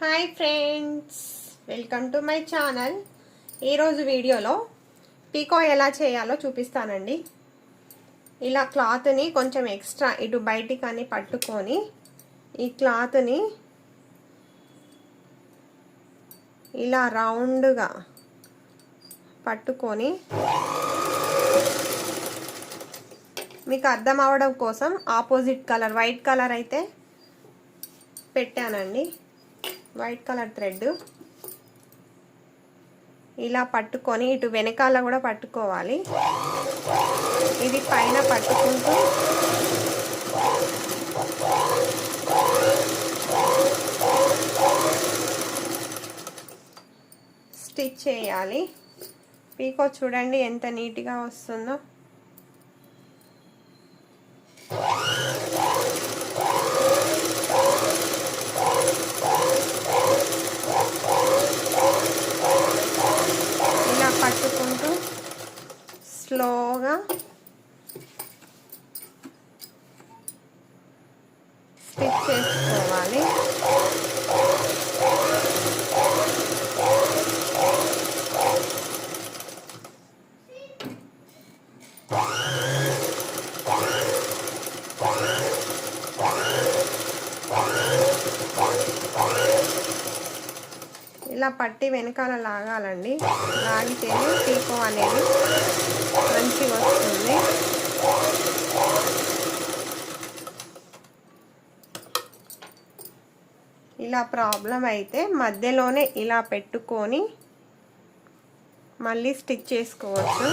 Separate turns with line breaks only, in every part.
Hi friends welcome to my channel ఈరోజు వీడియోలో పీకో ఎలా చేయాలో చూపిస్తానండి. ఇలా క్లాత్ని కొంచెం ఎక్స్ట్రా ఇటు బయటికి అని పట్టుకొని ఈ క్లాత్ని ఇలా రౌండ్గా పట్టుకొని మీకు అర్థం అవడం కోసం ఆపోజిట్ కలర్ వైట్ కలర్ అయితే పెట్టానండి. White colour thread. ఇలా పట్టుకొని ఇటు వెనకాల కూడా పట్టుకోవాలి. ఇది పైన పట్టుకుంటూ స్టిచ్ చేయాలి. పీకో చూడండి ఎంత నీట్గా వస్తుందో ఇలా పట్టుకుంటూ స్లోగా స్టిచ్ చేసుకోవాలి ఇలా పట్టి వెనకాల లాగాలండి. లాగితేనే పీకో అనేది మంచిగా వస్తుంది. ఇలా ప్రాబ్లం అయితే మధ్యలోనే ఇలా పెట్టుకొని మళ్ళీ స్టిచ్ చేసుకోవచ్చు.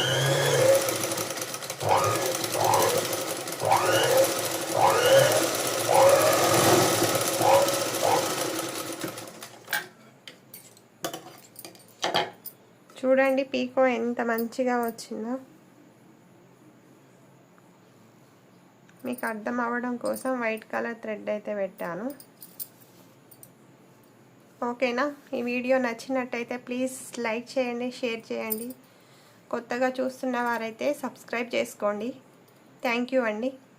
చూడండి పీకో ఎంత మంచిగా వచ్చిందో. మీకు అర్థం అవ్వడం కోసం వైట్ కలర్ థ్రెడ్ అయితే పెట్టాను. ఓకేనా? ఈ వీడియో నచ్చినట్టయితే ప్లీజ్ లైక్ చేయండి షేర్ చేయండి. కొత్తగా చూస్తున్న వారైతే సబ్స్క్రైబ్ చేసుకోండి. థ్యాంక్ యూ అండి.